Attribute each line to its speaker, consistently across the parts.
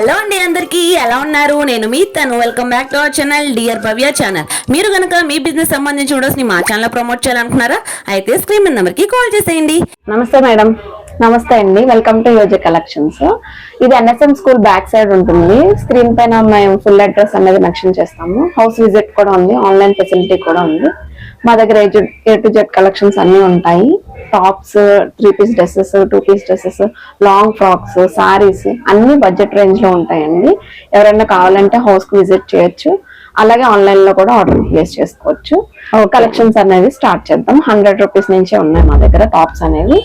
Speaker 1: Hello అండి అందరికీ ఎలా ఉన్నారు? నేను మీ తను. Welcome back to our channel dear Bhavya channel మీరు కనుక మీ బిజినెస్ సంబంధించి వీడియోస్ని మా ఛానల్ ప్రమోట్ చేయాలనుకున్నారా అయితే స్క్రీన్ నెంబర్కి నెంబర్కి కాల్ చేసేయండి.
Speaker 2: నమస్తే మేడం. నమస్తే అండి. వెల్కమ్ టు యోజ కలెక్షన్స్ ఇది ఎన్ఎస్ఎం స్కూల్ బ్యాక్ సైడ్ ఉంటుంది. స్క్రీన్ పైన మేము ఫుల్ అడ్రస్ అనేది మెన్షన్ చేస్తాము. హౌస్ విజిట్ కూడా ఉంది. ఆన్లైన్ ఫెసిలిటీ కూడా ఉంది. మా దగ్గర ఏ టు జెడ్ కలెక్షన్స్ అన్ని ఉంటాయి. Tops three piece dresses two piece dresses long frocks sarees అన్ని బడ్జెట్ రేంజ్లో ఉంటాయండి. ఎవరైనా కావాలంటే హౌస్కి విజిట్ చేయొచ్చు. అలాగే ఆన్లైన్లో కూడా ఆర్డర్ ప్లేస్ చేసుకోవచ్చు. కలెక్షన్స్ అనేది స్టార్ట్ చేద్దాం. హండ్రెడ్ రూపీస్ నుంచే ఉన్నాయి మా దగ్గర టాప్స్ అనేవి.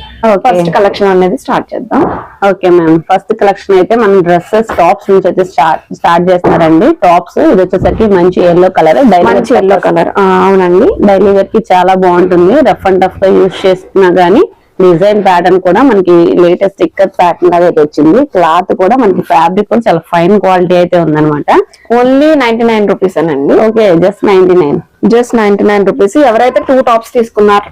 Speaker 2: ఫస్ట్ కలెక్షన్ అనేది స్టార్ట్ చేద్దాం.
Speaker 3: ఓకే మ్యామ్ ఫస్ట్ కలెక్షన్ అయితే మనం డ్రెస్సెస్ టాప్స్ నుంచి అయితే స్టార్ట్ స్టార్ట్ చేస్తున్నారండి. టాప్స్ ఇది వచ్చేసరికి మంచి ఎల్లో కలర్
Speaker 2: మంచి ఎల్లో కలర్ అవునండి.
Speaker 3: డైలీ వేర్కి చాలా బాగుంటుంది. రఫ్ అండ్ టఫ్గా యూజ్ చేస్తున్నా గానీ డిజైన్ ప్యాటర్న్ కూడా మనకి లేటెస్ట్ స్టిక్కర్ ప్యాటర్న్ లాగా అయితే వచ్చింది. క్లాత్ కూడా మనకి ఫ్యాబ్రిక్ కూడా చాలా ఫైన్ క్వాలిటీ అయితే ఉందన్నమాట.
Speaker 2: ఓన్లీ నైన్టీ నైన్ రూపీస్ అనండి
Speaker 3: okay just ninety nine
Speaker 2: just ninety nine rupees ఎవరైతే టూ టాప్స్ తీసుకున్నారు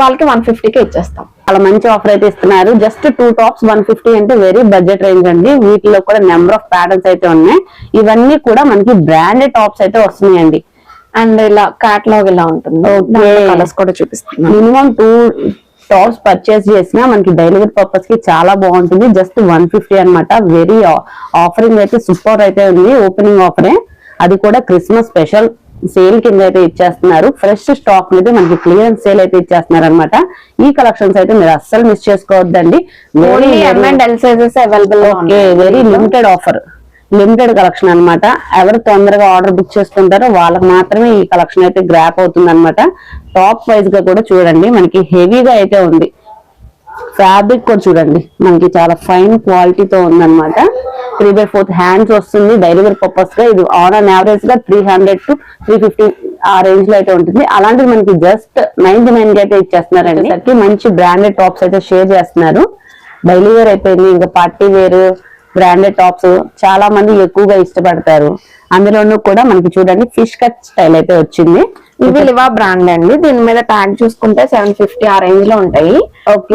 Speaker 2: వాళ్ళకి వన్ ఫిఫ్టీకి ఇచ్చేస్తాం.
Speaker 3: చాలా మంచి ఆఫర్ అయితే ఇస్తున్నారు. Just two tops one fifty అంటే వెరీ బడ్జెట్ రేంజ్ అండి. వీటిలో కూడా నెంబర్ ఆఫ్ ప్యాటర్న్స్ అయితే ఉన్నాయి. ఇవన్నీ కూడా మనకి బ్రాండెడ్ టాప్స్ అయితే వస్తున్నాయండి.
Speaker 2: అండ్ ఇలా క్యాట్లాగ్ ఇలా ఉంటుంది. కలర్స్ కూడా చూపిస్తున్నాం.
Speaker 3: మినిమం టూ టాప్స్ పర్చేస్ చేసినా మనకి డైలీ పర్పస్కి చాలా బాగుంటుంది. జస్ట్ వన్ ఫిఫ్టీ అనమాట వెరీ ఆఫరింగ్ అయితే సూపర్ అయితే ఉంది. ఓపెనింగ్ ఆఫరే అది కూడా క్రిస్మస్ స్పెషల్ సేల్ కింద అయితే ఇచ్చేస్తున్నారు. ఫ్రెష్ స్టాక్ మీద మనకి క్లియరెన్స్ సేల్ అయితే ఇచ్చేస్తున్నారు అనమాట ఈ కలెక్షన్స్ అయితే మీరు అస్సలు మిస్ చేసుకోవద్దండి.
Speaker 2: Only M and L sizes available
Speaker 3: okay very limited offer limited collection అన్నమాట. ఎవరు తొందరగా ఆర్డర్ బుక్ చేసుకుంటారో వాళ్ళకి మాత్రమే ఈ కలెక్షన్ అయితే గ్రాప్ అవుతుంది అనమాట టాప్ వైజ్గా కూడా చూడండి మనకి హెవీగా అయితే ఉంది. ఫ్యాబ్రిక్ కూడా చూడండి మనకి చాలా ఫైన్ క్వాలిటీతో ఉందన్నమాట. త్రీ బై ఫోర్త్ హ్యాండ్స్ వస్తుంది డైలీ వేర్ పర్పస్గా. ఇది ఆన్ అన్ యావరేజ్గా three hundred to three fifty ఆ రేంజ్లో అయితే ఉంటుంది. అలాంటిది మనకి జస్ట్ నైన్టీ నైన్కి అయితే ఇచ్చేస్తున్నారండి. మంచి బ్రాండెడ్ టాప్స్ అయితే షేర్ చేస్తున్నారు. డైలీ వేర్ అయిపోయింది ఇంకా పార్టీ వేర్ బ్రాండెడ్ టాప్స్ చాలా మంది ఎక్కువగా ఇష్టపడతారు. అందులోనూ కూడా మనకి చూడండి ఫిష్ కట్ స్టైల్ అయితే వచ్చింది.
Speaker 2: ఇవి లివా బ్రాండ్ అండి. దీని మీద ట్యాగ్ చూసుకుంటే సెవెన్ ఫిఫ్టీ ఆ రేంజ్లో ఉంటాయి.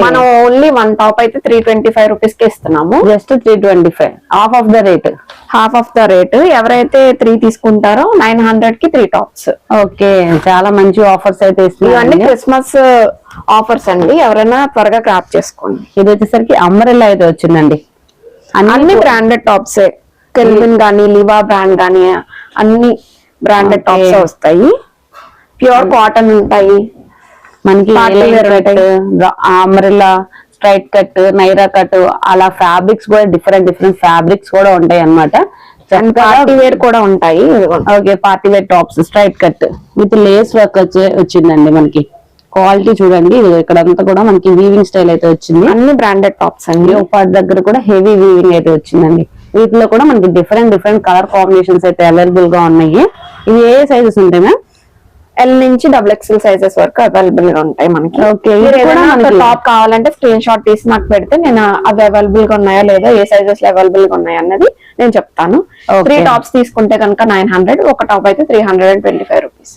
Speaker 2: మనం ఓన్లీ వన్ టాప్ అయితే త్రీ ట్వంటీ ఫైవ్ రూపీస్కి ఇస్తున్నాము.
Speaker 3: Just three twenty five half of the rate
Speaker 2: half of the rate ఎవరైతే త్రీ తీసుకుంటారో నైన్ హండ్రెడ్కి త్రీ టాప్స్
Speaker 3: ఓకే చాలా మంచి ఆఫర్స్ అయితే
Speaker 2: ఇవన్నీ క్రిస్మస్ ఆఫర్స్ అండి. ఎవరైనా త్వరగా క్రాప్ చేసుకోండి.
Speaker 3: ఇది వచ్చేసరికి అంబరెల్లా అయితే వచ్చిందండి.
Speaker 2: అన్ని బ్రాండెడ్ టాప్స్ కెల్విన్ గానీ లివా బ్రాండ్ గానీ అన్ని బ్రాండెడ్. టాప్స్ వస్తాయి. ప్యూర్ కాటన్ ఉంటాయి.
Speaker 3: మనకి umbrella straight cut Naira cut అలా ఫ్యాబ్రిక్స్ కూడా డిఫరెంట్ డిఫరెంట్ ఫ్యాబ్రిక్స్ కూడా ఉంటాయి అనమాట
Speaker 2: పార్టీ వేర్ కూడా ఉంటాయి.
Speaker 3: Okay party wear tops straight cut with lace work వచ్చి వచ్చిందండి మనకి. క్వాలిటీ చూడండి. ఇక్కడంతా కూడా మనకి వీవింగ్ స్టైల్ అయితే వచ్చింది.
Speaker 2: అన్ని బ్రాండెడ్ టాప్స్ అండి.
Speaker 3: ఒక పార్ట్ దగ్గర కూడా హెవీ వీవింగ్ అయితే వచ్చిందండి. వీటిలో కూడా మనకి డిఫరెంట్ డిఫరెంట్ కలర్ కాంబినేషన్స్ అయితే అవైలబుల్గా ఉన్నాయి. ఇవి ఏ సైజెస్ ఉంటాయి మ్యామ్
Speaker 2: ఎల్ నుంచి డబుల్ ఎక్స్ఎల్ సైజెస్ వరకు అవైలబుల్గా ఉంటాయి మనకి. టాప్ కావాలంటే స్క్రీన్ షాట్ తీసి నాకు పెడితే నేను అవి అవైలబుల్గా ఉన్నాయో లేదో ఏ సైజెస్లో అవైలబుల్గా ఉన్నాయో అన్నది నేను చెప్తాను. త్రీ టాప్స్ తీసుకుంటే కనుక నైన్ హండ్రెడ్ ఒక టాప్ అయితే three hundred and twenty five rupees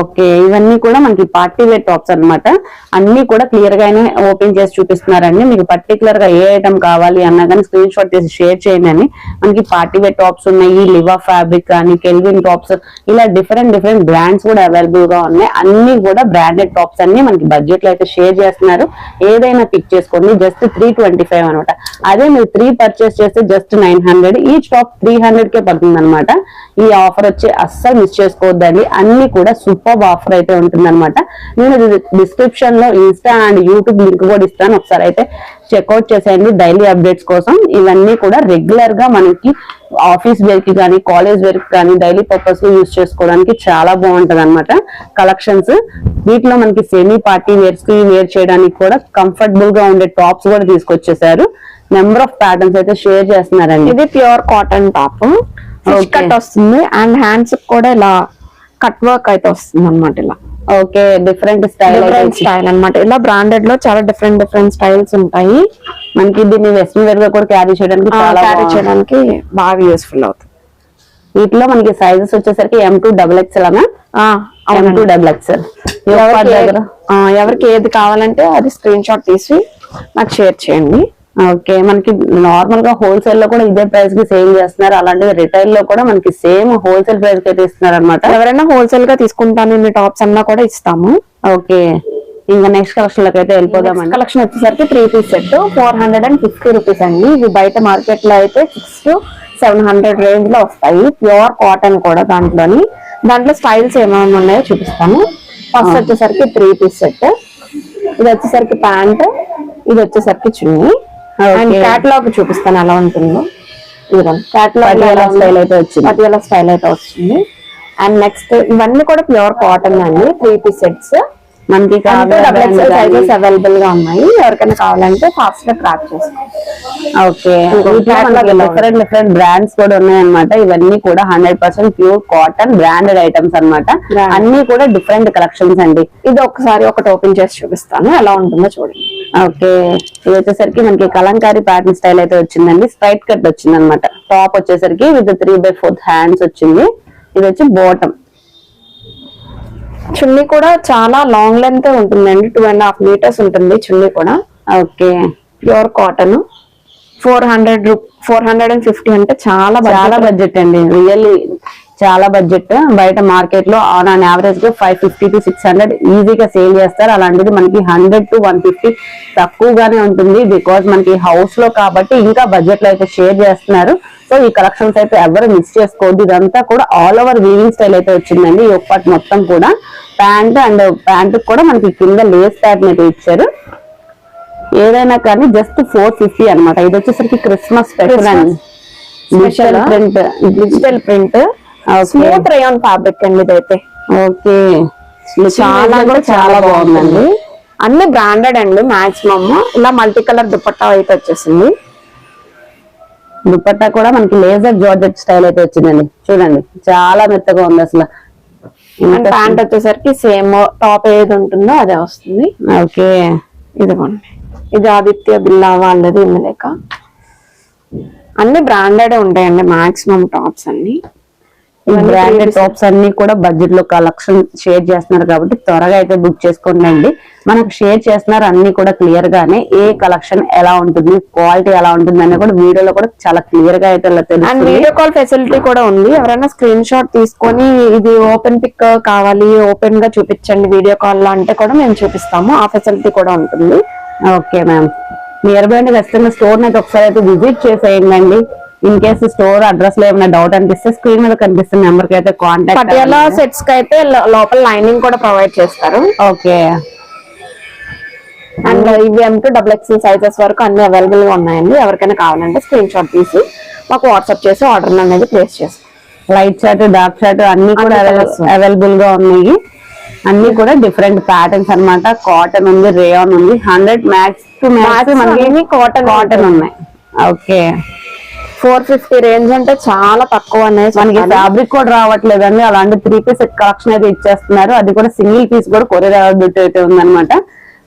Speaker 3: okay ఇవన్నీ కూడా మనకి పార్టీ వేర్ టాప్స్ అన్నమాట. అన్ని కూడా క్లియర్ గానే ఓపెన్ చేసి చూపిస్తున్నారండి. మీకు పర్టికులర్గా ఏ ఐటమ్ కావాలి అన్నా కానీ స్క్రీన్ షాట్ తీసి షేర్ చేయండి అని. మనకి పార్టీ వేర్ టాప్స్ ఉన్నాయి లివా ఫ్యాబ్రిక్ కానీ కెల్విన్ టాప్స్ ఇలా డిఫరెంట్ డిఫరెంట్ బ్రాండ్స్ కూడా అవైలబుల్గా ఉన్నాయి. అన్ని కూడా బ్రాండెడ్ టాప్స్ అన్ని మనకి బడ్జెట్లో అయితే షేర్ చేస్తున్నారు. ఏదైనా పిక్ చేసుకోండి జస్ట్ త్రీ ట్వంటీ ఫైవ్ అనమాట అదే మీరు త్రీ పర్చేస్ చేస్తే just nine hundred each top three hundred కే పడుతుంది అనమాట ఈ ఆఫర్ వచ్చి అస్సలు మిస్ చేసుకోవద్దండి. అన్ని కూడా సూపర్ ఆఫర్ అయితే ఉంటుంది అనమాట నేను డిస్క్రిప్షన్లో ఇన్స్టా అండ్ యూట్యూబ్ లింక్ కూడా ఇస్తాను. ఒకసారి అయితే చెక్అవుట్ చేసేయండి. డైలీ అప్డేట్స్ కోసం. ఇవన్నీ కూడా రెగ్యులర్గా మనకి ఆఫీస్ వేర్కి కానీ కాలేజ్ వేర్కి కానీ డైలీ పర్పస్లో యూస్ చేసుకోవడానికి చాలా బాగుంటది అనమాట కలెక్షన్స్ వీటిలో మనకి సెమీ పార్టీ వేర్స్కి వేర్ చేయడానికి కూడా కంఫర్టబుల్గా ఉండే టాప్స్ కూడా తీసుకొచ్చేసారు. నెంబర్ ఆఫ్ ప్యాటర్న్స్ అయితే షేర్ చేస్తున్నారండి.
Speaker 2: ఇది ప్యూర్ కాటన్ టాప్. కట్ వస్తుంది. అండ్ హ్యాండ్స్ కూడా ఇలా కట్ వర్క్ అయితే వస్తుంది అనమాట ఇలా.
Speaker 3: Okay different style
Speaker 2: different style అన్నమాట. ఇలా బ్రాండెడ్లో చాలా డిఫరెంట్ డిఫరెంట్ స్టైల్స్ ఉంటాయి.
Speaker 3: మనకి దీన్ని వెస్ట్రన్ వేర్గా కూడా క్యారీ చేయడానికి
Speaker 2: క్యారీ. చేయడానికి బాగా యూస్ఫుల్ అవుతుంది.
Speaker 3: వీటిలో మనకి సైజెస్ వచ్చేసరికి ఎం టూ డబుల్ ఎక్స్ఎల్ అన్నా ఎం. టూ డబుల్ ఎక్స్ఎల్
Speaker 2: ఎవరికి ఏది కావాలంటే అది స్క్రీన్ షాట్ తీసి నాకు షేర్ చేయండి.
Speaker 3: ఓకే మనకి నార్మల్గా హోల్సేల్లో కూడా ఇదే ప్రైస్కి సేల్ చేస్తున్నారు. అలాంటిది రిటైల్లో కూడా మనకి సేమ్ హోల్సేల్ ప్రైస్కి అయితే ఇస్తున్నారు అనమాట
Speaker 2: ఎవరైనా హోల్సేల్గా తీసుకుంటాను ఇన్ని టాప్స్ అన్నా కూడా ఇస్తాము.
Speaker 3: ఓకే ఇంకా నెక్స్ట్ కలెక్షన్లోకి అయితే వెళ్ళిపోదామండి.
Speaker 2: కలెక్షన్ వచ్చేసరికి three piece set four hundred and fifty rupees అండి. ఇవి బయట మార్కెట్లో అయితే సిక్స్ టు సెవెన్ హండ్రెడ్ రేంజ్లో వస్తాయి. ప్యూర్ కాటన్ కూడా దాంట్లోని. దాంట్లో స్టైల్స్ ఏమేమి ఉన్నాయో చూపిస్తాను. ఫస్ట్ వచ్చేసరికి త్రీ పీస్ సెట్ ఇది వచ్చేసరికి ప్యాంట్ ఇది వచ్చేసరికి చున్నీ. అండ్. క్యాటలాగ్ చూపిస్తాను ఎలా ఉంటుందో క్యాటలాగ్
Speaker 3: style అయితే వచ్చింది.
Speaker 2: పటియాలా స్టైల్ అయితే వస్తుంది అండ్ నెక్స్ట్ ఇవన్నీ కూడా ప్యూర్ కాటన్ అండి త్రీ పీస్ సెట్స్
Speaker 3: మనకి
Speaker 2: సైజెస్ అవైలబుల్గా ఉన్నాయి. ఎవరికైనా కావాలంటే ఫాస్ట్గా ట్రాక్ చేసుకోండి
Speaker 3: డిఫరెంట్ డిఫరెంట్ బ్రాండ్స్ కూడా ఉన్నాయన్నమాట. ఇవన్నీ కూడా hundred percent pure cotton branded items అన్నమాట.
Speaker 2: Brand.
Speaker 3: అన్ని కూడా డిఫరెంట్ కలెక్షన్స్ అండి.
Speaker 2: ఇది ఒకసారి ఒకటి ఓపెన్ చేసి చూపిస్తాను. ఎలా ఉంటుందో చూడండి.
Speaker 3: ఓకే. ఇది వచ్చేసరికి మనకి కలంకారీ ప్యాటర్న్ స్టైల్ అయితే వచ్చిందండి. స్ట్రైట్ కట్ వచ్చింది అనమాట టాప్ వచ్చేసరికి with three by fourth hands వచ్చింది. ఇది వచ్చి బాటమ్
Speaker 2: చున్నీ కూడా చాలా లాంగ్ లెంత్ ఉంటుందండి. టూ అండ్ హాఫ్ మీటర్స్ ఉంటుంది చున్నీ కూడా.
Speaker 3: Okay
Speaker 2: pure cotton four hundred four hundred and fifty అంటే చాలా
Speaker 3: చాలా. బడ్జెట్ అండి. రియల్లీ చాలా బడ్జెట్ బయట మార్కెట్లో ఆన్ ఆన్ యావరేజ్గా five fifty to six hundred ఈజీగా సేల్ చేస్తారు. అలాంటిది మనకి హండ్రెడ్ టు వన్ ఫిఫ్టీ తక్కువగానే ఉంటుంది బికాస్ మనకి హౌస్లో కాబట్టి ఇంకా బడ్జెట్లో అయితే షేర్ చేస్తున్నారు. సో ఈ కలెక్షన్స్ అయితే ఎవరు మిస్ చేసుకోవద్దు. ఇదంతా కూడా ఆల్ ఓవర్ వీవింగ్ స్టైల్ అయితే వచ్చిందండి. ఈ ఒక్క part మొత్తం కూడా. ప్యాంట్ అండ్ ప్యాంట్ కూడా మనకి కింద లేస్ ప్యాటర్న్ అయితే ఇచ్చారు. ఏదైనా కానీ జస్ట్ ఫోర్ ఫిఫ్టీ అనమాట ఇది వచ్చేసరికి క్రిస్మస్ స్పెషల్ అండి. Digital? Print
Speaker 2: digital print smooth rayon fabric అండి ఇదైతే.
Speaker 3: ఓకే
Speaker 2: చాలా కూడా చాలా బాగుందండి. అన్ని బ్రాండెడ్ అండి మాక్సిమమ్ ఇలా మల్టీ కలర్ దుపట్టా అయితే వచ్చేసింది.
Speaker 3: దుపట్టా కూడా మనకి లేజర్ జార్జెట్ స్టైల్ అయితే వచ్చిందండి. చూడండి చాలా మెత్తగా ఉంది అసలు.
Speaker 2: ప్యాంట్ వచ్చేసరికి సేమ్ టాప్ ఏది ఉంటుందో అదే వస్తుంది.
Speaker 3: ఓకే
Speaker 2: ఇదిగోండి. ఇది ఆదిత్య బిల్లా వాళ్ళది ఇందులేక. అన్ని బ్రాండెడ్ ఉంటాయండి మాక్సిమం టాప్స్ అన్ని. ఇవన్నీ
Speaker 3: బ్రాండెడ్ టాప్స్ అన్ని కూడా బడ్జెట్లో కలెక్షన్ షేర్ చేస్తున్నారు కాబట్టి త్వరగా అయితే బుక్ చేసుకోండి మనకు షేర్ చేస్తున్నారు అన్ని కూడా క్లియర్ గానే ఏ కలెక్షన్ ఎలా ఉంటుంది క్వాలిటీ ఎలా ఉంటుంది అని కూడా వీడియోలో కూడా చాలా క్లియర్గా అయితే
Speaker 2: అండ్
Speaker 3: తెలుస్తుంది.
Speaker 2: వీడియో కాల్ ఫెసిలిటీ కూడా ఉంది. ఎవరైనా స్క్రీన్ షాట్ తీసుకొని ఇది ఓపెన్ పిక్ కావాలి ఓపెన్గా చూపించండి వీడియో కాల్లో అంటే కూడా మేము చూపిస్తాము. ఆ ఫెసిలిటీ కూడా ఉంటుంది.
Speaker 3: ఓకే మ్యామ్ నియర్ బై ఖచ్చితంగా స్టోర్ అయితే ఒకసారి అయితే విజిట్ చేసేయండి ఇన్ కేస్ స్టోర్ అడ్రస్లో ఏమైనా డౌట్ అనిపిస్తే స్క్రీన్ మీద కనిపిస్తున్న నెంబర్కి అయితే
Speaker 2: పటియాలా
Speaker 3: కాంటాక్ట్
Speaker 2: సెట్స్కి అయితే లోపల లైనింగ్ కూడా ప్రొవైడ్ చేస్తారు.
Speaker 3: ఓకే
Speaker 2: అండ్ ఇవి M to double XL sizes వరకు అన్ని అవైలబుల్గా ఉన్నాయండి. ఎవరికైనా కావాలంటే స్క్రీన్ షాట్ తీసి మాకు వాట్సాప్ చేసి ఆర్డర్ అనేది ప్లేస్ చేస్తాం.
Speaker 3: లైట్ షర్ట్ డార్క్ షర్ట్ అన్ని కూడా. అవైలబుల్గా ఉన్నాయి. అన్ని కూడా డిఫరెంట్ ప్యాటర్న్స్ అన్నమాట. కాటన్ ఉంది రేయాన్ ఉంది. హండ్రెడ్ మ్యాక్స్ టు మ్యాక్స్ మనకి
Speaker 2: cotton
Speaker 3: కాటన్ ఉన్నాయి. ఓకే
Speaker 2: ఫోర్ ఫిఫ్టీ రేంజ్ అంటే చాలా తక్కువ అనేది
Speaker 3: మనకి ఫ్యాబ్రిక్ కూడా రావట్లేదండి. అలాంటి త్రీ పీస్ కలెక్షన్ అయితే ఇచ్చేస్తున్నారు. అది కూడా సింగిల్ పీస్ కూడా కొరియర్ అవైలబిలిటీ అయితే ఉందన్నమాట.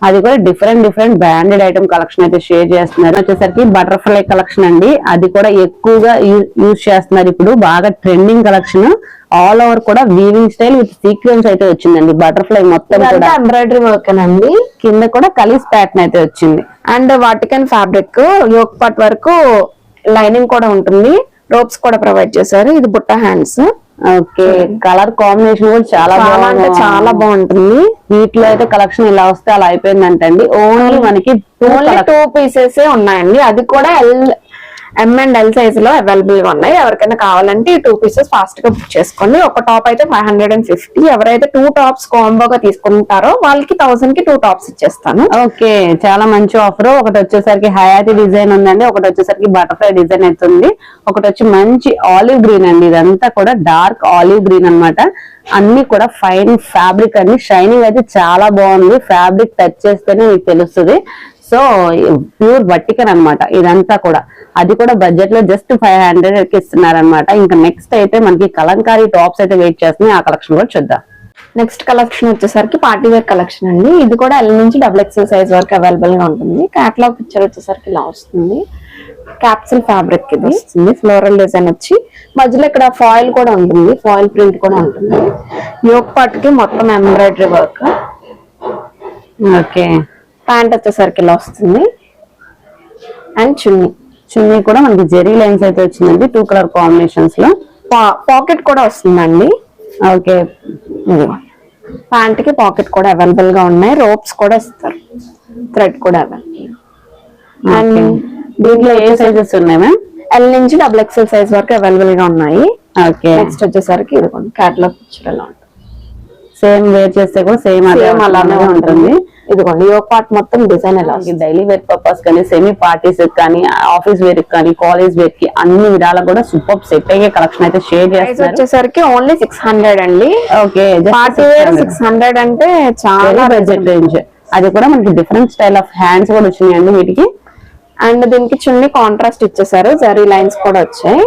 Speaker 3: అది కూడా different different branded item collection అయితే షేర్ చేస్తున్నారు. వచ్చేసరికి బటర్ఫ్లై కలెక్షన్ అండి. అది కూడా ఎక్కువగా యూజ్ చేస్తున్నారు ఇప్పుడు. బాగా ట్రెండింగ్ కలెక్షన్ ఆల్ ఓవర్ కూడా వీవింగ్ స్టైల్ విత్ సీక్వెన్స్ అయితే వచ్చిందండి. బటర్ఫ్లై మొత్తం కూడా.
Speaker 2: ఎంబ్రాయిడరీ వర్క్ అండి.
Speaker 3: కింద కూడా కలిస్ ప్యాటర్న్ అయితే వచ్చింది.
Speaker 2: అండ్ వాటికన్ ఫ్యాబ్రిక్ యోక్ పార్ట్ వరకు లైనింగ్ కూడా ఉంటుంది. రోప్స్ కూడా ప్రొవైడ్ చేశారు. ఇది బుట్ట హ్యాండ్స్.
Speaker 3: ఓకే. కలర్ కాంబినేషన్ కూడా చాలా
Speaker 2: చాలా అంటే చాలా బాగుంటుంది.
Speaker 3: వీటిలో అయితే కలెక్షన్ ఇలా వస్తే అలా అయిపోయిందంటండి. ఓన్లీ మనకి
Speaker 2: ఓన్లీ టూ పీసెస్ ఉన్నాయండి. అది కూడా ఎల్ ఎం అండ్ ఎల్ సైజ్లో అవైలబుల్గా ఉన్నాయి. ఎవరికైనా కావాలంటే ఈ టూ పీసెస్ ఫాస్ట్గా బుక్ చేసుకోండి. ఒక టాప్ అయితే ఫైవ్ హండ్రెడ్ అండ్ ఫిఫ్టీ ఎవరైతే టూ టాప్స్ కాంబోగా తీసుకుంటారో వాళ్ళకి థౌసండ్కి టూ టాప్స్ ఇచ్చేస్తాను.
Speaker 3: ఓకే చాలా మంచి ఆఫర్ ఒకటి వచ్చేసరికి హయాతి డిజైన్ ఉందండి. ఒకటి వచ్చేసరికి బటర్ఫ్లై డిజైన్ అయితే ఉంది. ఒకటి వచ్చి మంచి ఆలివ్ గ్రీన్ అండి. ఇదంతా కూడా డార్క్ ఆలివ్ గ్రీన్ అన్నమాట. అన్ని కూడా ఫైన్ ఫ్యాబ్రిక్ అండి. షైనింగ్ అయితే చాలా బాగుంది. ఫ్యాబ్రిక్ టచ్ చేస్తేనే మీకు తెలుస్తుంది. సో ప్యూర్ వట్టికన్ అన్నమాట. ఇదంతా కూడా. అది కూడా బడ్జెట్లో జస్ట్ ఫైవ్ హండ్రెడ్కి ఇస్తున్నారు అనమాట ఇంకా నెక్స్ట్ అయితే మనకి కలంకారీ టాప్స్ అయితే వెయిట్ చేస్తున్నాయి. ఆ కలెక్షన్ కూడా చూద్దాం.
Speaker 2: నెక్స్ట్ కలెక్షన్ వచ్చేసరికి పార్టీ వేర్ కలెక్షన్ అండి. ఇది కూడా ఎల్ నుంచి డబుల్ ఎక్స్ఎల్ సైజ్ వరకు అవైలబుల్గా ఉంటుంది. క్యాట్లాగ్ పిక్చర్ వచ్చేసరికి ఇలా వస్తుంది. క్యాప్సిల్ ఫ్యాబ్రిక్ ఇది. వస్తుంది. ఫ్లోరల్ డిజైన్ వచ్చి మధ్యలో ఇక్కడ ఫాయిల్ కూడా ఉంటుంది. ఫాయిల్ ప్రింట్ కూడా ఉంటుంది. యోక్ పార్ట్కి మొత్తం ఎంబ్రాయిడరీ వర్క్
Speaker 3: ఓకే.
Speaker 2: ప్యాంట్ వచ్చేసరికి ఇలా వస్తుంది. అండ్ చున్నీ.
Speaker 3: చున్నీ కూడా మనకి జెరీ లైన్స్ అయితే వచ్చిందండి టూ కలర్ కాంబినేషన్స్లో
Speaker 2: పాకెట్ కూడా వస్తుందండి.
Speaker 3: ఓకే.
Speaker 2: ప్యాంట్కి పాకెట్ కూడా అవైలబుల్గా ఉన్నాయి. రోప్స్ కూడా ఇస్తారు. థ్రెడ్ కూడా అవైలబుల్. అండ్
Speaker 3: దీంట్లో ఏ సైజెస్ ఉన్నాయి మ్యామ్?
Speaker 2: ఎల్ నుంచి డబుల్ ఎక్స్ఎల్ సైజ్ వరకు అవైలబుల్గా ఉన్నాయి.
Speaker 3: ఓకే.
Speaker 2: నెక్స్ట్ వచ్చేసరికి ఇదిగోండి క్యాటలాగ్ పిక్చర్ ఎలా ఉంటుంది.
Speaker 3: సేమ్ వేర్ చేస్తే కూడా సేమ్
Speaker 2: అలానే ఉంటుంది. ఇదిగోండి ఈ పార్ట్ మొత్తం డిజైన్ ఎలా
Speaker 3: మనకి డైలీ వేర్ పర్పస్ కానీ సెమీ పార్టీస్ కానీ ఆఫీస్ వేర్ కానీ కాలేజ్ వేర్కి అన్ని విధాలు కూడా సూపర్ సెట్ అయ్యే కలెక్షన్ అయితే షేర్ చేస్తున్నారు.
Speaker 2: వచ్చేసరికి ఓన్లీ సిక్స్ హండ్రెడ్ అండి.
Speaker 3: Okay
Speaker 2: party wear six hundred అంటే చాలా
Speaker 3: బడ్జెట్ రేంజ్ అది కూడా మనకి డిఫరెంట్ స్టైల్ ఆఫ్ హ్యాండ్స్ కూడా వచ్చినాయండి వీటికి.
Speaker 2: అండ్ దీనికి చున్నీ కాంట్రాస్ట్ ఇచ్చేసారు. జరీ లైన్స్ కూడా వచ్చాయి.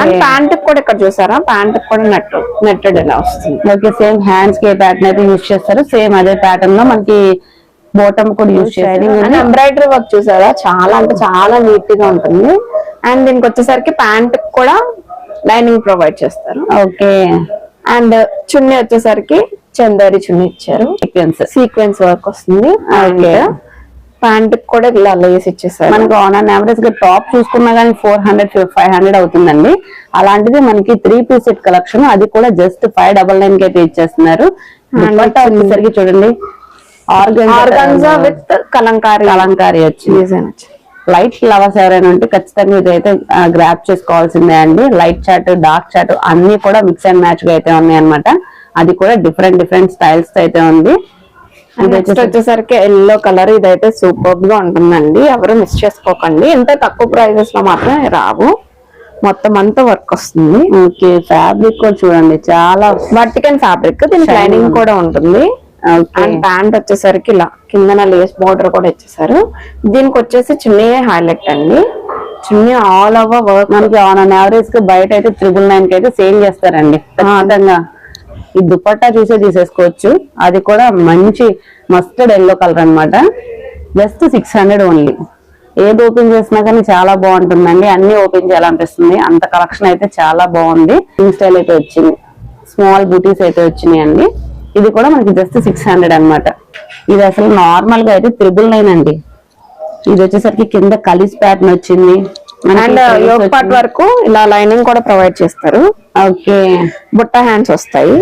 Speaker 2: అండ్ ప్యాంట్ కూడా ఇక్కడ చూసారా? ప్యాంట్ కూడా నెట్ నెట్టెడ్ ఎలా వస్తుంది?
Speaker 3: ఓకే సేమ్ హ్యాండ్స్కి ప్యాటర్న్ అయితే యూజ్ చేస్తారు. సేమ్ అదే ప్యాటర్న్లో మనకి బాటమ్ కూడా యూజ్
Speaker 2: అండ్ ఎంబ్రాయిడరీ వర్క్ చూసారా? చాలా అంటే చాలా నీట్గా ఉంటుంది. అండ్ దీనికి వచ్చేసరికి ప్యాంట్ కూడా లైనింగ్ ప్రొవైడ్ చేస్తారు.
Speaker 3: ఓకే
Speaker 2: అండ్ చున్నీ వచ్చేసరికి చందేరి చున్నీ ఇచ్చారు.
Speaker 3: సీక్వెన్స్
Speaker 2: సీక్వెన్స్ వర్క్ వస్తుంది.
Speaker 3: Okay.
Speaker 2: ప్యాంట్ కూడా ఇలా లేస్ ఇచ్చేసారు.
Speaker 3: మనకి ఆన్ అండ్ యావరేజ్గా టాప్ చూసుకున్నా కానీ ఫోర్ హండ్రెడ్ ఫైవ్ హండ్రెడ్ అవుతుందండి. అలాంటిది మనకి త్రీ పీస్ సెట్ కలెక్షన్ అది కూడా జస్ట్ ఫైవ్ డబల్ నైన్కి అయితే ఇచ్చేస్తున్నారు వచ్చేసరికి చూడండి.
Speaker 2: Organza with Kalamkari.
Speaker 3: కలంకారీ వచ్చింది లైట్ లవర్స్ ఎవరైనా ఉంటే ఖచ్చితంగా ఇదైతే గ్రాప్ చేసుకోవాల్సిందే అండి. లైట్ చాట్ డార్క్ చాట్ అన్ని కూడా మిక్స్ అండ్ మ్యాచ్గా అయితే ఉన్నాయి అనమాట అది కూడా డిఫరెంట్ డిఫరెంట్ స్టైల్స్ అయితే ఉంది.
Speaker 2: నెక్స్ట్
Speaker 3: వచ్చేసి
Speaker 2: వచ్చేసరికి ఎల్లో కలర్ ఇదైతే సూపర్గా ఉంటుందండి. ఎవరు మిస్ చేసుకోకండి. ఇంత తక్కువ ప్రైజెస్లో మాత్రం రావు. మొత్తం అంతా వర్క్ వస్తుంది.
Speaker 3: ఓకే ఫ్యాబ్రిక్ కూడా చూడండి. చాలా
Speaker 2: వర్టికల్ ఫ్యాబ్రిక్
Speaker 3: Shining
Speaker 2: లైనింగ్. కూడా ఉంటుంది. అండ్ ప్యాంట్ వచ్చేసరికి ఇలా కిందన లేస్ బార్డర్ కూడా ఇచ్చేసారు. దీనికి వచ్చేసి చున్నీ హైలైట్ అండి. చున్నీ ఆల్ ఓవర్ వర్క్
Speaker 3: మనకి ఆన్ అన్ యావరేజ్కి బయట అయితే త్రిబుల్ నైన్కి అయితే సేల్ చేస్తారండి. ఖచ్చితంగా. ఈ దుపట్టా చూసే తీసేసుకోవచ్చు. అది కూడా మంచి మస్టర్డ్ ఎల్లో కలర్ అనమాట జస్ట్ సిక్స్ హండ్రెడ్ ఓన్లీ ఏది ఓపెన్ చేసినా కానీ చాలా బాగుంటుందండి. అన్ని ఓపెన్ చేయాలనిపిస్తుంది. అంత కలెక్షన్ అయితే చాలా బాగుంది. పింక్ స్టైల్ అయితే వచ్చింది. స్మాల్ బూటీస్ అయితే వచ్చినాయి అండి ఇది కూడా మనకి జస్ట్ సిక్స్ హండ్రెడ్ అనమాట ఇది అసలు నార్మల్గా అయితే త్రిబుల్ నైన్ అండి. ఇది వచ్చేసరికి కింద కలిసి ప్యాటర్న్ వచ్చింది.
Speaker 2: And yoke part. వరకు ఇలా లైనింగ్ కూడా ప్రొవైడ్ చేస్తారు.
Speaker 3: ఓకే.
Speaker 2: బుట్ట హ్యాండ్స్ వస్తాయి.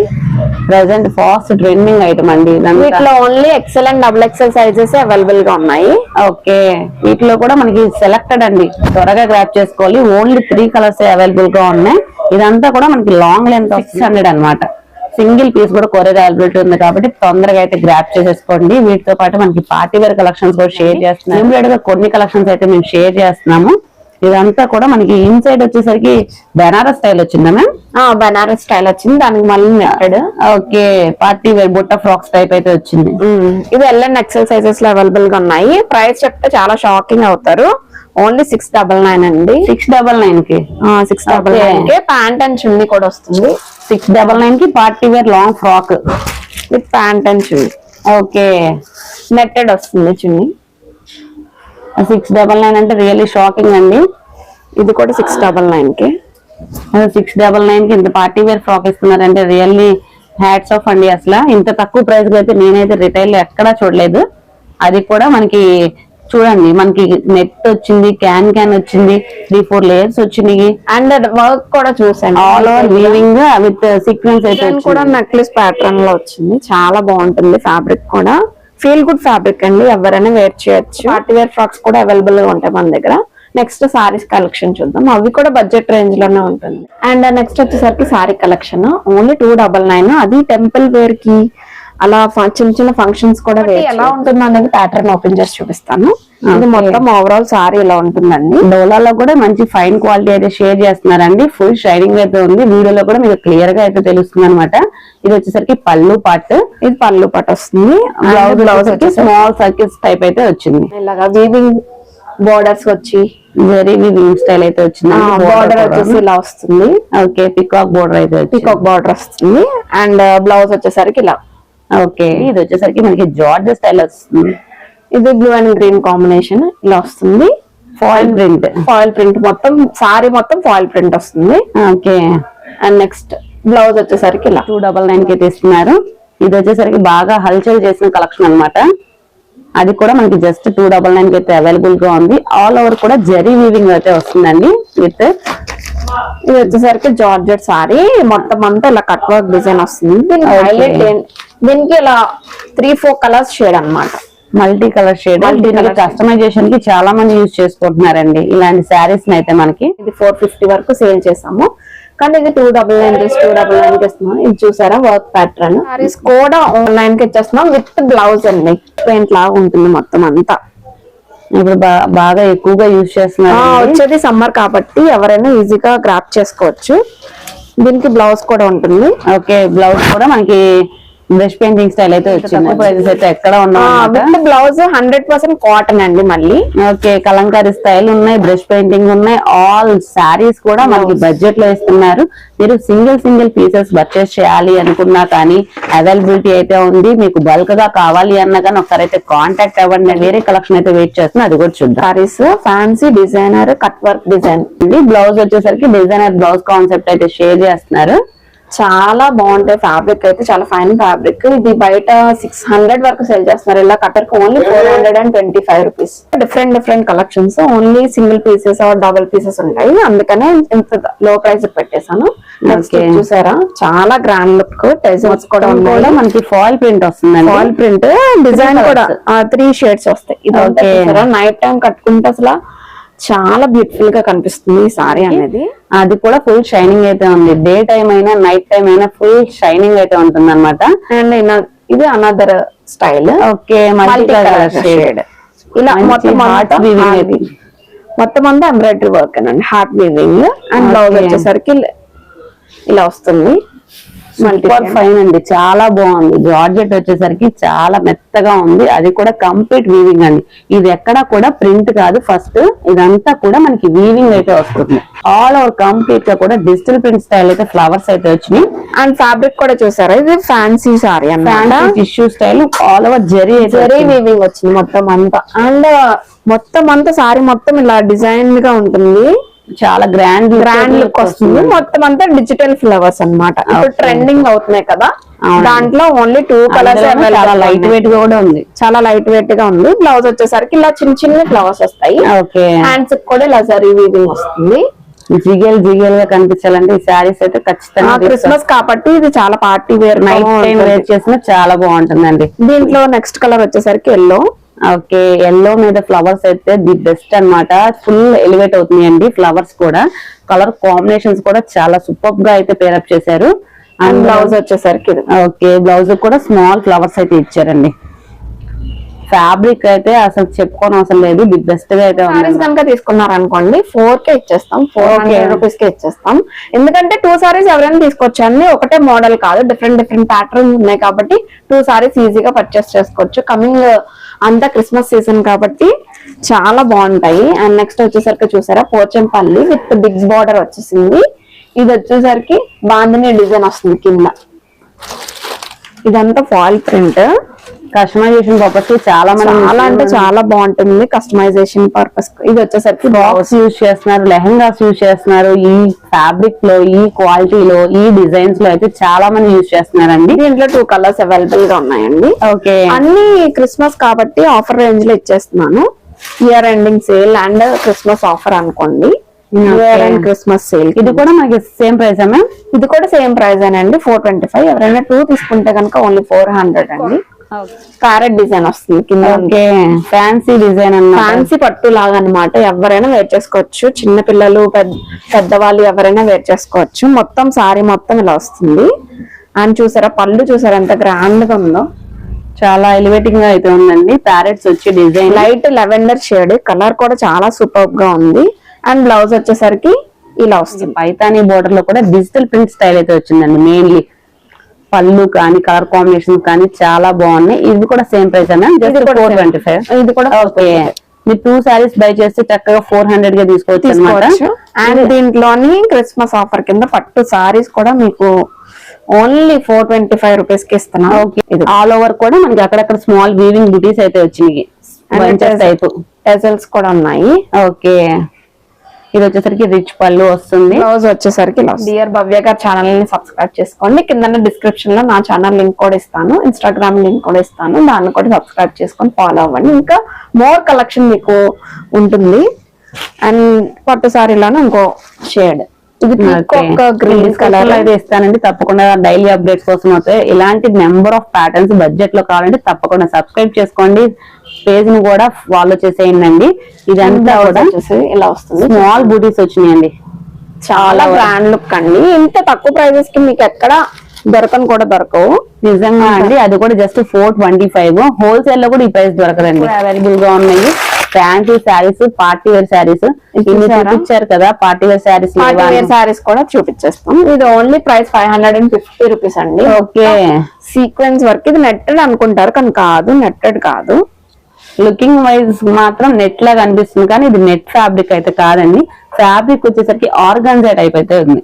Speaker 3: ప్రెసెంట్ ఫాస్ట్ ట్రెండింగ్ ఐటమ్ అండి.
Speaker 2: వీటిలో only XL and double XL sizes అవైలబుల్గా ఉన్నాయి.
Speaker 3: ఓకే. వీటిలో కూడా మనకి సెలెక్టెడ్ అండి. త్వరగా గ్రాప్ చేసుకోవాలి. ఓన్లీ త్రీ కలర్స్ అవైలబుల్గా ఉన్నాయి. ఇదంతా కూడా మనకి లాంగ్ లెంత్ సిక్స్ హండ్రెడ్ అనమాట. సింగిల్ పీస్ కూడా కొరియర్ అవైలబిలిటీ ఉంది కాబట్టి తొందరగా అయితే గ్రాప్ చేసేసుకోండి. వీటితో పాటు మనకి పార్టీ వేర్ కలెక్షన్స్ కూడా షేర్ చేస్తున్నాం గా కొన్ని కలెక్షన్స్ అయితే మేము షేర్ చేస్తున్నాము. ఇదంతా కూడా మనకి ఇన్సైడ్ వచ్చేసరికి బెనారస్ స్టైల్ వచ్చిందా మ్యామ్
Speaker 2: బనారస్ స్టైల్ వచ్చింది. దానికి మళ్ళీ
Speaker 3: ఓకే. పార్టీ వేర్ బుట్ట ఫ్రాక్స్ టైప్ అయితే వచ్చింది.
Speaker 2: ఇది ఎల్ అండ్ ఎక్సెల్ సైజెస్లో అవైలబుల్గా ఉన్నాయి. ప్రైస్ చెప్తే చాలా షాకింగ్ అవుతారు. ఓన్లీ సిక్స్ డబల్ నైన్ అండి.
Speaker 3: సిక్స్ డబల్ నైన్కి?
Speaker 2: Six double. నైన్ కే. ప్యాంట్ అండ్ చున్నీ కూడా వస్తుంది.
Speaker 3: సిక్స్ డబల్ నైన్కి party wear long frock
Speaker 2: with pant and chunni.
Speaker 3: Okay.
Speaker 2: Netted వస్తుంది చున్నీ.
Speaker 3: సిక్స్ డబల్ నైన్ అంటే రియల్లీ షాకింగ్ అండి.
Speaker 2: ఇది కూడా సిక్స్ డబల్ నైన్కి.
Speaker 3: సిక్స్ డబల్ నైన్కి ఇంత పార్టీ వేర్ ఫ్రాక్ ఇస్తున్నారంటే రియల్లీ హ్యాట్స్ ఆఫ్ అండి అసలు. ఇంత తక్కువ ప్రైస్ అయితే నేనైతే రిటైల్లో ఎక్కడా చూడలేదు. అది కూడా మనకి చూడండి మనకి నెట్ వచ్చింది క్యాన్ క్యాన్ వచ్చింది త్రీ ఫోర్ లేయర్స్ వచ్చినాయి
Speaker 2: అండ్ వర్క్ కూడా చూసాను.
Speaker 3: All over weaving with sequence అయితే
Speaker 2: కూడా. నెక్లెస్ ప్యాటర్న్లో వచ్చింది. చాలా బాగుంటుంది ఫ్యాబ్రిక్ కూడా. ఫీల్ గుడ్ ఫ్యాబ్రిక్ అండి ఎవరైనా వేర్ చేయొచ్చు. పార్టీ వేర్ ఫ్రాక్స్ కూడా అవైలబుల్గా ఉంటాయి మన దగ్గర. నెక్స్ట్ సారీస్ కలెక్షన్ చూద్దాం. అవి కూడా బడ్జెట్ రేంజ్లోనే ఉంటుంది. అండ్ నెక్స్ట్ వచ్చేసరికి sari collection only two double nine అది టెంపుల్ వేర్కి అలా చిన్న చిన్న ఫంక్షన్స్ కూడా వేర్ ఎలా ఉంటుంది అనేది ప్యాటర్న్ ఓపెన్ చేసి చూపిస్తాను. ఇది. మొత్తం ఓవరాల్ సారీ ఇలా ఉంటుందండి.
Speaker 3: డోలాలో కూడా మంచి ఫైన్ క్వాలిటీ అయితే షేర్ చేస్తున్నారండి. ఫుల్ షైనింగ్ అయితే ఉంది. వీడియోలో కూడా మీకు క్లియర్గా అయితే తెలుస్తుంది అనమాట ఇది వచ్చేసరికి పళ్ళు పార్ట్
Speaker 2: ఇది పళ్ళు పట్టు వస్తుంది.
Speaker 3: బ్లౌజ్
Speaker 2: బ్లౌజ్
Speaker 3: వచ్చేసి స్మాల్ సర్కిల్స్ టైప్ అయితే వచ్చింది.
Speaker 2: ఇలాగా వీవింగ్ బోర్డర్స్ వచ్చి.
Speaker 3: జరీ వివింగ్ స్టైల్ అయితే వచ్చింది.
Speaker 2: బార్డర్ వచ్చేసి ఇలా వస్తుంది.
Speaker 3: ఓకే పికాక్ బోర్డర్ అయితే
Speaker 2: పీకాక్ బార్డర్ వస్తుంది. అండ్ బ్లౌజ్ వచ్చేసరికి ఇలా.
Speaker 3: ఓకే. ఇది వచ్చేసరికి మనకి జార్జ్ స్టైల్ వస్తుంది.
Speaker 2: ఇది బ్లూ అండ్ గ్రీన్ కాంబినేషన్ ఇలా వస్తుంది.
Speaker 3: ఫాయిల్ ప్రింట్
Speaker 2: ఫాయిల్ ప్రింట్ మొత్తం సారీ మొత్తం ఫాయిల్ ప్రింట్ వస్తుంది.
Speaker 3: ఓకే.
Speaker 2: అండ్ నెక్స్ట్ బ్లౌజ్ వచ్చేసరికి ఇలా.
Speaker 3: టూ డబల్ నైన్కి అయితే ఇస్తున్నారు ఇది వచ్చేసరికి బాగా హల్చల్ చేసిన కలెక్షన్ అన్నమాట. అది కూడా మనకి జస్ట్ టూ డబల్ నైన్కి అయితే అవైలబుల్గా ఉంది. ఆల్ ఓవర్ కూడా జరీ వీవింగ్ అయితే వస్తుందండి. విత్
Speaker 2: ఇది వచ్చేసరికి జార్జెట్ సారీ మొత్తం అంతా ఇలా కట్ వర్క్ డిజైన్ వస్తుంది. హైలైట్ దీనికి ఇలా త్రీ ఫోర్ కలర్స్ షేడ్ అన్నమాట.
Speaker 3: మల్టీ కలర్ షేడ్ దీనికి. కస్టమైజేషన్కి చాలా మంది యూజ్ చేసుకుంటున్నారండి. ఇలాంటి శారీస్ అయితే మనకి
Speaker 2: ఇది ఫోర్ ఫిఫ్టీ వరకు సేల్ చేసాము. కానీ ఇది two double nine two double nine ఇస్తున్నాం. ఇది చూసారా? వర్క్ ప్యాటర్న్ సారీస్ కూడా ఆన్లైన్కి ఇచ్చేస్తున్నాం. విత్ బ్లౌజ్ అండి. పెయింట్ లాగా ఉంటుంది మొత్తం అంతా.
Speaker 3: ఇప్పుడు బాగా ఎక్కువగా యూజ్
Speaker 2: ఆ,
Speaker 3: చేస్తున్నారు
Speaker 2: వచ్చేది సమ్మర్ కాబట్టి ఎవరైనా ఈజీగా గ్రాప్ చేసుకోవచ్చు. దీనికి బ్లౌజ్ కూడా ఉంటుంది.
Speaker 3: ఓకే బ్లౌజ్ కూడా మనకి బ్రష్ పెయింటింగ్ స్టైల్ అయితే వచ్చింది ప్రైజెస్ అయితే ఎక్కడ ఉన్నాం
Speaker 2: with blouse hundred percent cotton అండి మళ్ళీ.
Speaker 3: ఓకే కలంకారీ స్టైల్ ఉన్నాయి బ్రష్ పెయింటింగ్ ఉన్నాయి ఆల్ శారీస్ కూడా మనకి బడ్జెట్లో ఇస్తున్నారు. మీరు సింగిల్ సింగిల్ పీసెస్ పర్చేస్ చేయాలి అనుకున్నా కానీ అవైలబిలిటీ అయితే ఉంది. మీకు బల్క్గా కావాలి అన్నా కానీ ఒకసారి అయితే కాంటాక్ట్ అవ్వండి. నేను వేరే కలెక్షన్ అయితే వెయిట్ చేస్తున్నా అది కూడా చూద్దాం.
Speaker 2: Saris fancy designer cut work design
Speaker 3: blouse వచ్చేసరికి డిజైనర్ బ్లౌజ్ కాన్సెప్ట్ అయితే షేర్ చేస్తున్నారు.
Speaker 2: చాలా బాగుంటాయి ఫ్యాబ్రిక్ అయితే చాలా ఫైన్ ఫ్యాబ్రిక్ ఇది బయట సిక్స్ హండ్రెడ్ వరకు సెల్ చేస్తున్నారు. ఇలా cutter only four hundred and twenty five rupees different different collections only single pieces or double pieces ఉంటాయి. అందుకనే ఇంత లో ప్రైస్ పెట్టేశాను. నెక్స్ట్. చూసారా? చాలా గ్రాండ్ లుక్ టెజల్స్ కూడా
Speaker 3: కూడా మనకి ఫాయిల్ ప్రింట్ వస్తుందండి.
Speaker 2: ఫాల్ ప్రింట్ డిజైన్ కూడా. త్రీ షేడ్స్ వస్తాయి. ఇది. నైట్ టైం కట్టుకుంటే అసలు చాలా బ్యూటిఫుల్గా కనిపిస్తుంది ఈ సారీ అనేది.
Speaker 3: అది కూడా ఫుల్ షైనింగ్ అయితే ఉంది. డే టైం అయినా నైట్ టైం అయినా ఫుల్ షైనింగ్ అయితే ఉంటుంది అనమాట
Speaker 2: అండ్ ఇది another style
Speaker 3: okay multi colour shade
Speaker 2: ఇలా మొత్తం. మొత్తం అంతా ఎంబ్రాయిడరీ వర్క్ అండి. Heart weaving and blouse. వచ్చేసరికి ఇలా- వస్తుంది.
Speaker 3: సూపర్ ఫైన్ అండి. చాలా బాగుంది. జార్జెట్ వచ్చేసరికి చాలా మెత్తగా ఉంది. అది కూడా కంప్లీట్ వీవింగ్ అండి. ఇది ఎక్కడా కూడా ప్రింట్ కాదు. ఫస్ట్ ఇదంతా కూడా మనకి వీవింగ్ అయితే వస్తుంది. ఆల్ ఓవర్ కంప్లీట్గా కూడా డిజిటల్ ప్రింట్ స్టైల్ అయితే ఫ్లవర్స్ అయితే వచ్చినాయి.
Speaker 2: అండ్ ఫ్యాబ్రిక్ కూడా చూసారా? ఇది ఫ్యాన్సీ సారీ అన్నమాట.
Speaker 3: Fancy tissue style all over zari
Speaker 2: zari. Weaving వచ్చింది. మొత్తం అంతా. అండ్ మొత్తం అంతా సారీ మొత్తం ఇలా డిజైన్గా ఉంటుంది.
Speaker 3: చాలా గ్రాండ్
Speaker 2: గ్రాండ్ లుక్ వస్తుంది. మొత్తం అంతా డిజిటల్ ఫ్లవర్స్ అన్నమాట. ఇప్పుడు. ట్రెండింగ్ అవుతున్నాయి కదా. దాంట్లో ఓన్లీ టూ కలర్స్
Speaker 3: చాలా లైట్ వెయిట్గా కూడా ఉంది.
Speaker 2: చాలా లైట్ వెయిట్గా ఉంది. బ్లౌజ్ వచ్చేసరికి ఇలా చిన్న చిన్న ఫ్లవర్స్ వస్తాయి.
Speaker 3: ఓకే
Speaker 2: హ్యాండ్స్ కూడా ఇలా జరీ వీవింగ్ వస్తుంది.
Speaker 3: జిగేల్ జిగేల్గా కనిపించాలంటే ఈ శారీస్ అయితే ఖచ్చితంగా
Speaker 2: క్రిస్మస్ కాబట్టి ఇది చాలా party wear
Speaker 3: night time wear చేసినా చాలా బాగుంటుందండి.
Speaker 2: దీంట్లో నెక్స్ట్ కలర్ వచ్చేసరికి ఎల్లో
Speaker 3: ఓకే ఎల్లో మీద ఫ్లవర్స్ అయితే ది బెస్ట్ అన్నమాట. ఫుల్ ఎలివేట్ అవుతున్నాయండి ఫ్లవర్స్ కూడా. కలర్ కాంబినేషన్స్ కూడా చాలా సూపర్గా అయితే పేరప్ చేశారు.
Speaker 2: అండ్ బ్లౌజ్ వచ్చేసరికి
Speaker 3: ఓకే బ్లౌజ్ కూడా స్మాల్ ఫ్లవర్స్ అయితే ఇచ్చారండి. ఫ్యాబ్రిక్ అయితే అసలు చెప్పుకోని అవసరం లేదు. ది బెస్ట్గా అయితే
Speaker 2: కనుక తీసుకున్నారు అనుకోండి ఫోర్ కే ఇచ్చేస్తాం. ఫోర్ హండ్రెడ్ రూపీస్ కే ఇచ్చేస్తాం. ఎందుకంటే టూ సారీస్ ఎవరైనా తీసుకోవచ్చు అన్ని ఒకటే మోడల్ కాదు. డిఫరెంట్ డిఫరెంట్ ప్యాటర్న్స్ ఉన్నాయి కాబట్టి టూ సారీస్ ఈజీగా పర్చేస్ చేసుకోవచ్చు. కమింగ్ అంతా క్రిస్మస్ సీజన్ కాబట్టి చాలా బాగుంటాయి. అండ్ నెక్స్ట్ వచ్చేసరికి చూసారా పోచంపల్లి విత్ బిగ్స్ బార్డర్ వచ్చేసింది. ఇది వచ్చేసరికి బాందిని డిజైన్ వస్తుంది కింద. ఇదంతా ఫాల్ ప్రింట్
Speaker 3: కస్టమైజేషన్ పర్పస్కి చాలా మంది
Speaker 2: చాలా అంటే చాలా బాగుంటుంది కస్టమైజేషన్ పర్పస్ ఇది వచ్చేసరికి
Speaker 3: బాక్స్ యూజ్ చేస్తున్నారు లెహంగాస్ యూజ్ చేస్తున్నారు ఈ ఫ్యాబ్రిక్లో ఈ క్వాలిటీలో ఈ డిజైన్స్లో అయితే చాలా మంది యూజ్ చేస్తున్నారండి.
Speaker 2: దీంట్లో టూ కలర్స్ అవైలబుల్గా ఉన్నాయండి.
Speaker 3: ఓకే.
Speaker 2: అన్ని క్రిస్మస్ కాబట్టి ఆఫర్ రేంజ్లో ఇచ్చేస్తున్నాను. Year ending sale and Christmas offer అనుకోండి. క్రిస్మస్ సేల్
Speaker 3: ఇది కూడా మనకి సేమ్ ప్రైస్ మ్యామ్
Speaker 2: ఇది కూడా సేమ్ ప్రైస్ అండి ఫోర్ ట్వంటీ ఫైవ్ ఎవరైనా టూ తీసుకుంటే కనుక ఓన్లీ ఫోర్ హండ్రెడ్ అండి. ప్యారెట్ డిజైన్ వస్తుంది. కింద
Speaker 3: ఓకే. ఫ్యాన్సీ డిజైన్ అన్నమాట.
Speaker 2: ఫ్యాన్సీ పట్టు లాగా అనమాట ఎవరైనా వేర్ చేసుకోవచ్చు. చిన్న పిల్లలు పెద్ద పెద్దవాళ్ళు ఎవరైనా వేర్ చేసుకోవచ్చు. మొత్తం సారీ మొత్తం ఇలా వస్తుంది. అండ్ చూసారా పళ్ళు చూసారా ఎంత గ్రాండ్గా ఉందో.
Speaker 3: చాలా ఎలివేటింగ్గా అయితే ఉందండి. ప్యారెట్స్ వచ్చి design
Speaker 2: light lavender shade colour కూడా చాలా సూపర్గా ఉంది. అండ్ బ్లౌజ్ వచ్చేసరికి ఇలా వస్తుంది.
Speaker 3: పైతానీ బోర్డర్లో కూడా డిజిటల్ ప్రింట్ స్టైల్ అయితే వచ్చిందండి మెయిన్లీ పళ్ళు కానీ కలర్ కాంబినేషన్ కానీ చాలా బాగున్నాయి. ఇది కూడా సేమ్ ప్రైస్ అన్న. Just four. ట్వంటీ ఫైవ్
Speaker 2: ఇది కూడా
Speaker 3: ఓకే మీరు టూ సారీస్ బై చేస్తే చక్కగా ఫోర్ హండ్రెడ్గా తీసుకోవచ్చు అనమాట
Speaker 2: అండ్ దీంట్లోని క్రిస్మస్ ఆఫర్ కింద పట్టు సారీస్ కూడా మీకు ఓన్లీ ఫోర్ ట్వంటీ ఫైవ్ రూపీస్కి ఇస్తున్నా.
Speaker 3: ఓకే ఆల్ ఓవర్ కూడా మనకి అక్కడక్కడ స్మాల్ వీవింగ్ బుటీస్ అయితే వచ్చినాయి. టైప్
Speaker 2: టెజల్స్ కూడా ఉన్నాయి.
Speaker 3: ఓకే ఇది వచ్చేసరికి రిచ్ పళ్ళు వస్తుంది.
Speaker 2: బ్లౌజ్ వచ్చేసరికి డియర్ భవ్య గారి ఛానల్ని సబ్స్క్రైబ్ చేసుకోండి. కింద డిస్క్రిప్షన్లో నా ఛానల్ లింక్ కూడా ఇస్తాను. ఇన్స్టాగ్రామ్ లింక్ కూడా ఇస్తాను. దాన్ని కూడా సబ్స్క్రైబ్ చేసుకొని ఫాలో అవ్వండి. ఇంకా మోర్ కలెక్షన్ మీకు ఉంటుంది. అండ్ పట్టు సారీలోనే ఇంకో షేడ్ ఇది గ్రీన్
Speaker 3: కలర్
Speaker 2: కలర్
Speaker 3: అయితే ఇస్తానండి. తప్పకుండా డైలీ అప్డేట్స్ కోసం అయితే ఇలాంటి నెంబర్ ఆఫ్ ప్యాటర్న్స్ బడ్జెట్లో కావాలంటే తప్పకుండా సబ్స్క్రైబ్ చేసుకోండి. పేజ్ని కూడా ఫాలో చేసేయండి ఇదంతా కూడా
Speaker 2: ఇలా వస్తుంది.
Speaker 3: స్మాల్ బూటీస్ వచ్చినాయండి.
Speaker 2: చాలా బ్రాండ్ లుక్ అండి. ఇంత తక్కువ ప్రైజెస్కి మీకు ఎక్కడ దొరకని కూడా దొరకవు.
Speaker 3: నిజంగా అండి. అది కూడా జస్ట్ ఫోర్ ట్వంటీ ఫైవ్ హోల్సేల్లో కూడా ఈ ప్రైస్ దొరకదండి. అవైలబుల్గా ఉన్నాయి. Fancy saris party wear saris? చూపించారు? కదా party wear saris
Speaker 2: party wear saris కూడా చూపించేస్తాం. ఇది only price five hundred and fifty rupees అండి.
Speaker 3: ఓకే
Speaker 2: సీక్వెన్స్ వర్క్ ఇది నెట్టెడ్ అనుకుంటారు కానీ కాదు నెట్టెడ్ కాదు.
Speaker 3: లుకింగ్ వైజ్ మాత్రం నెట్ లాగా అనిపిస్తుంది కానీ ఇది నెట్ ఫ్యాబ్రిక్ అయితే కాదండి. ఫ్యాబ్రిక్ వచ్చేసరికి ఆర్గాన్జా టైప్ అయితే ఉంది.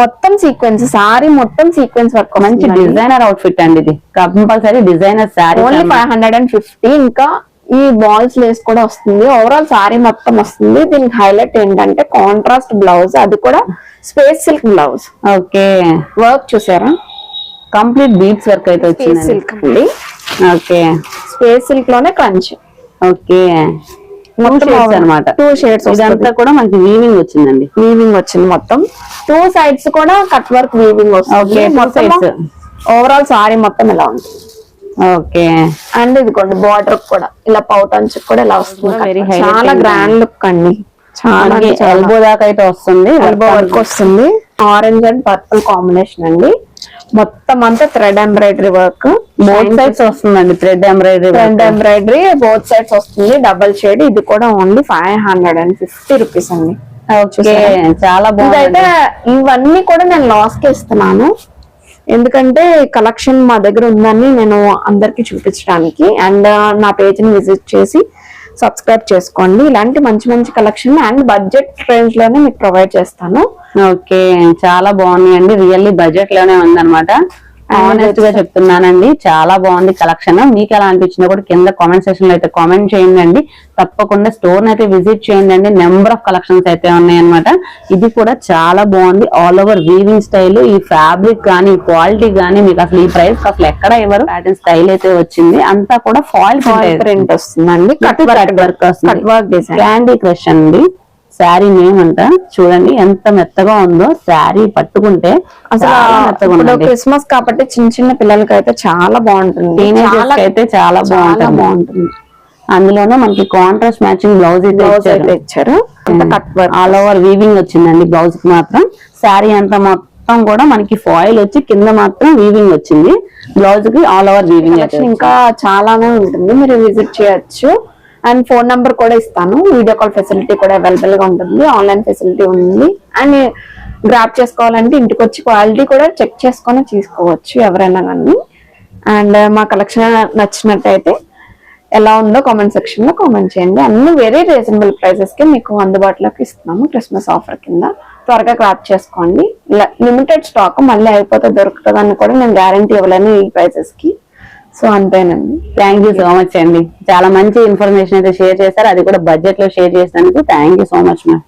Speaker 2: మొత్తం సీక్వెన్స్ సారీ మొత్తం సీక్వెన్స్ వర్క్
Speaker 3: మంచి డిజైనర్ అవుట్ ఫిట్ అండి ఇది. Compulsory designer sari
Speaker 2: only five hundred and fifty ఇంకా ఈ బాల్స్ లేస్ కూడా వస్తుంది. ఓవరాల్ సారీ మొత్తం వస్తుంది. దీనికి హైలైట్ ఏంటంటే కాంట్రాస్ట్ బ్లౌజ్ అది కూడా space silk blouse
Speaker 3: okay
Speaker 2: work చూసారా?
Speaker 3: కంప్లీట్ బీట్స్ వర్క్ అయితే వచ్చింది
Speaker 2: సిల్క్ అండి.
Speaker 3: ఓకే.
Speaker 2: స్పేస్ సిల్క్లోనే క్రంచ్.
Speaker 3: ఓకే. అనమాట.
Speaker 2: టూ షేడ్స్
Speaker 3: ఇదంతా కూడా మనకి వీవింగ్ వచ్చిందండి.
Speaker 2: వీవింగ్ వచ్చింది మొత్తం. టూ సైడ్స్ కూడా కట్ వర్క్ వీవింగ్ వస్తుంది. ఓవరాల్ సారీ మొత్తం ఇలా ఉంటుంది.
Speaker 3: ఓకే.
Speaker 2: అండ్ బార్డర్ కూడా. ఇలా పౌట్ అంచు కూడా ఇలా వస్తుంది. చాలా. గ్రాండ్ లుక్ అండి. చాలా
Speaker 3: ఎల్బో దాకా అయితే వస్తుంది.
Speaker 2: ఎల్బో వర్క్ వస్తుంది. ఆరెంజ్ అండ్ పర్పుల్ కాంబినేషన్ అండి. మొత్తం అంతా thread embroidery work
Speaker 3: both sides వస్తుందండి thread embroidery
Speaker 2: thread embroidery both sides వస్తుంది. డబల్ షేడ్ ఇది కూడా only five hundred and fifty rupees అండి.
Speaker 3: ఓకే చాలా బాగుంది.
Speaker 2: ఇవన్నీ కూడా నేను లాస్కి ఇస్తున్నాను. ఎందుకంటే కలెక్షన్ మా దగ్గర ఉందని నేను అందరికి చూపించడానికి. అండ్ నా పేజ్ని విజిట్ చేసి సబ్స్క్రైబ్ చేసుకోండి. ఇలాంటి మంచి మంచి కలెక్షన్ అండ్ బడ్జెట్ రేంజ్లోనే మీకు ప్రొవైడ్ చేస్తాను.
Speaker 3: ఓకే చాలా బాగున్నాయండి రియల్లీ బడ్జెట్లోనే ఉందన్నమాట ఆనెస్ట్గా చెప్తున్నానండి చాలా బాగుంది కలెక్షన్ మీకు ఎలా అనిపించిందో కూడా కింద కామెంట్ సెక్షన్లో అయితే కామెంట్ చేయండి తప్పకుండా స్టోర్ అయితే విజిట్ చేయండి నెంబర్ ఆఫ్ కలెక్షన్స్ అయితే ఉన్నాయన్నమాట. ఇది కూడా చాలా బాగుంది. ఆల్ ఓవర్ వీవింగ్ స్టైల్ ఈ ఫ్యాబ్రిక్ కానీ క్వాలిటీ కానీ మీకు అసలు ఈ ప్రైస్ అసలు ఎక్కడ ఇవ్వరు. ప్యాటర్న్ స్టైల్ అయితే వచ్చింది. అంతా కూడా ఫాయిల్
Speaker 2: ప్రింట్ వస్తుందండి. కట్ వర్క్
Speaker 3: వస్తుంది. క్యాండీ క్రష్ అండి. శారీ నేమ్ అంట. చూడండి ఎంత మెత్తగా ఉందో శారీ పట్టుకుంటే
Speaker 2: అసలు క్రిస్మస్ కాబట్టి చిన్న చిన్న పిల్లలకి అయితే చాలా బాగుంటుంది.
Speaker 3: టీనేజర్స్ అయితే చాలా బాగుంటుంది.
Speaker 2: బాగుంటుంది.
Speaker 3: అందులోనే మనకి కాంట్రాస్ట్ మ్యాచింగ్ బ్లౌజ్ అయితే ఇచ్చారు. ఆల్ ఓవర్ వీవింగ్ వచ్చిందండి బ్లౌజ్కి మాత్రం. శారీ అంతా మొత్తం కూడా మనకి ఫాయిల్ వచ్చి కింద మాత్రం వీవింగ్ వచ్చింది. బ్లౌజ్కి ఆల్ ఓవర్ వీవింగ్
Speaker 2: ఇంకా చాలానే ఉంటుంది. మీరు విజిట్ చేయొచ్చు. అండ్ ఫోన్ నంబర్ కూడా ఇస్తాను. వీడియో కాల్ ఫెసిలిటీ కూడా అవైలబుల్గా ఉంటుంది. ఆన్లైన్ ఫెసిలిటీ ఉంది. అండ్ గ్రాప్ చేసుకోవాలంటే ఇంటికి వచ్చి క్వాలిటీ కూడా చెక్ చేసుకొని తీసుకోవచ్చు ఎవరైనా కానీ అండ్ మా కలెక్షన్ నచ్చినట్టయితే ఎలా ఉందో కామెంట్ సెక్షన్లో కామెంట్ చేయండి. అన్ని వెరీ రీజనబుల్ ప్రైసెస్కి మీకు అందుబాటులోకి ఇస్తున్నాము క్రిస్మస్ ఆఫర్ కింద. త్వరగా క్రాప్ చేసుకోండి. లిమిటెడ్ స్టాక్ మళ్ళీ అయిపోతే దొరుకుతుందని కూడా నేను గ్యారంటీ ఇవ్వలేను ఈ ప్రైసెస్కి. సో అంతేనండి.
Speaker 3: థ్యాంక్ యూ సో మచ్ అండి. చాలా మంచి ఇన్ఫర్మేషన్ అయితే షేర్ చేశారు. అది కూడా బడ్జెట్లో షేర్ చేసినందుకు thank you so much ma'am